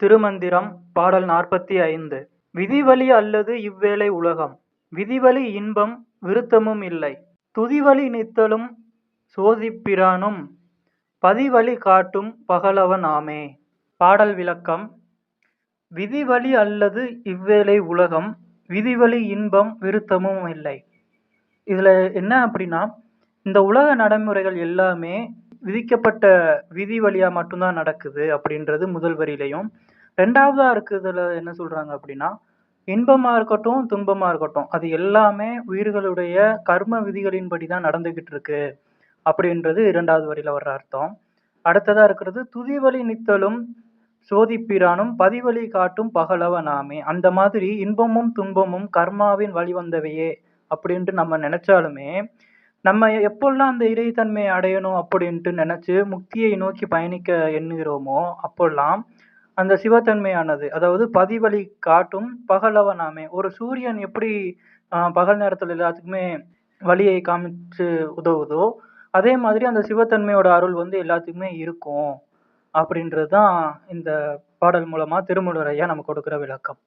திருமந்திரம் பாடல் நாற்பத்தி ஐந்து. விதிவழி அல்லது இவ்வேளை உலகம். விதிவழி இன்பம் விருத்தமும் இல்லை. துதிவழி நித்தலும் சோதிப்பிரானும் பதிவழி காட்டும் பகலவன் ஆமே. பாடல் விளக்கம். விதிவழி அல்லது இவ்வேளை உலகம். விதிவழி இன்பம் விருத்தமும் இல்லை. இதில் என்ன அப்படின்னா இந்த உலக நடைமுறைகள் எல்லாமே விதிக்கப்பட்ட விதி வழியாக மட்டும்தான் நடக்குது அப்படின்றது முதல் வரியிலையும். ரெண்டாவதாக இருக்குதுல என்ன சொல்கிறாங்க அப்படின்னா இன்பமாக இருக்கட்டும் துன்பமாக இருக்கட்டும் அது எல்லாமே உயிர்களுடைய கர்ம விதிகளின்படி தான் நடந்துக்கிட்டு இருக்கு அப்படின்றது இரண்டாவது வரியில வர்ற அர்த்தம். அடுத்ததாக இருக்கிறது துதிவழி நித்தலும் சோதிப்பிரானும் பதிவழி காட்டும் பகலவனாமே அந்த மாதிரி இன்பமும் துன்பமும் கர்மாவின் வழிவந்தவையே அப்படின்ட்டு நம்ம நினைச்சாலுமே நம்ம எப்போல்லாம் அந்த இறைத்தன்மையை அடையணும் அப்படின்ட்டு நினைச்சு முக்தியை நோக்கி பயணிக்க எண்ணுகிறோமோ அப்போல்லாம் அந்த சிவத்தன்மையானது அதாவது பதிவழி காட்டும் பகலவனாமே. ஒரு சூரியன் எப்படி பகல் நேரத்தில் எல்லாத்துக்குமே வழியை காமிச்சு உதவுதோ அதே மாதிரி அந்த சிவத்தன்மையோட அருள் வந்து எல்லாத்துக்குமே இருக்கும். அப்படின்றது தான் இந்த பாடல் மூலமா திருமூலர் ஐயா நமக்கு கொடுக்குற விளக்கம்.